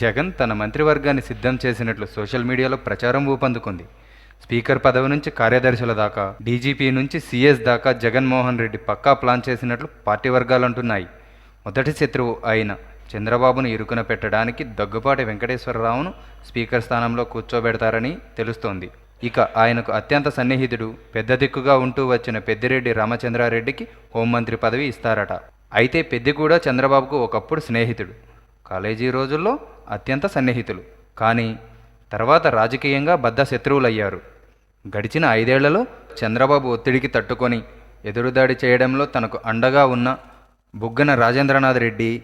జగన్ తన మంత్రివర్గాన్ని సిద్ధం చేసినట్లు సోషల్ మీడియాలో ప్రచారం ఊపందుకుంది. స్పీకర్ పదవి నుంచి కార్యదర్శుల దాకా డీజీపీ నుంచి సీఎస్ దాకా జగన్మోహన్ రెడ్డి పక్కా ప్లాన్ చేసినట్లు పార్టీ వర్గాలు అంటున్నాయి. మొదటి శత్రువు అయిన చంద్రబాబును ఇరుకున పెట్టడానికి దగ్గుపాటి వెంకటేశ్వరరావును స్పీకర్ స్థానంలో కూర్చోబెడతారని తెలుస్తోంది. ఇక ఆయనకు అత్యంత సన్నిహితుడు పెద్ద దిక్కుగా ఉంటూ వచ్చిన పెద్దిరెడ్డి రామచంద్రారెడ్డికి హోంమంత్రి పదవి ఇస్తారట. అయితే పెద్ది కూడా చంద్రబాబుకు ఒకప్పుడు స్నేహితుడు. కాలేజీ రోజుల్లో అత్యంత సన్నిహితులు. కానీ తర్వాత రాజకీయంగా బద్ద శత్రువులయ్యారు. గడిచిన ఐదేళ్ళలో చంద్రబాబు ఒత్తిడికి తట్టుకొని ఎదురుదాడి చేయడంలో తనకు అండగా ఉన్న బుగ్గన రాజేంద్రనాథ్ రెడ్డి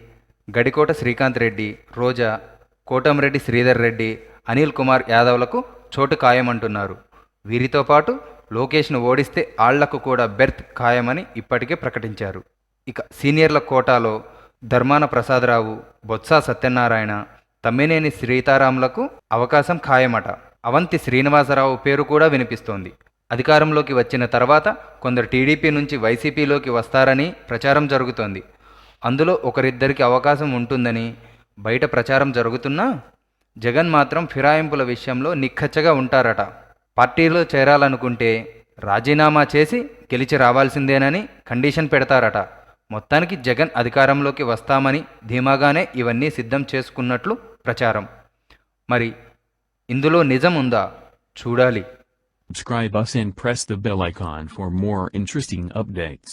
గడికోట శ్రీకాంత్ రెడ్డి రోజా కోటంరెడ్డి శ్రీధర్ రెడ్డి అనిల్ కుమార్ యాదవ్లకు చోటు ఖాయమంటున్నారు. వీరితో పాటు లోకేష్ను ఓడిస్తే ఆళ్ళకు కూడా బెర్త్ ఖాయమని ఇప్పటికే ప్రకటించారు. ఇక సీనియర్ల కోటాలో ధర్మాన ప్రసాదరావు బొత్స సత్యనారాయణ తమ్మినేని సీతారాంలకు అవకాశం ఖాయమట. అవంతి శ్రీనివాసరావు పేరు కూడా వినిపిస్తోంది. అధికారంలోకి వచ్చిన తర్వాత కొందరు టీడీపీ నుంచి వైసీపీలోకి వస్తారని ప్రచారం జరుగుతోంది. అందులో ఒకరిద్దరికి అవకాశం ఉంటుందని బయట ప్రచారం జరుగుతున్నా జగన్ మాత్రం ఫిరాయింపుల విషయంలో నిక్కచ్చగా ఉంటారట. పార్టీలో చేరాలనుకుంటే రాజీనామా చేసి గెలిచి రావాల్సిందేనని కండిషన్ పెడతారట. మొత్తానికి జగన్ అధికారంలోకి వస్తామని ధీమాగానే ఇవన్నీ సిద్ధం చేసుకున్నట్లు ప్రచారం మరి ఇందులో నిజం ఉందా చూడాలి Subscribe us and press the bell icon for more interesting updates.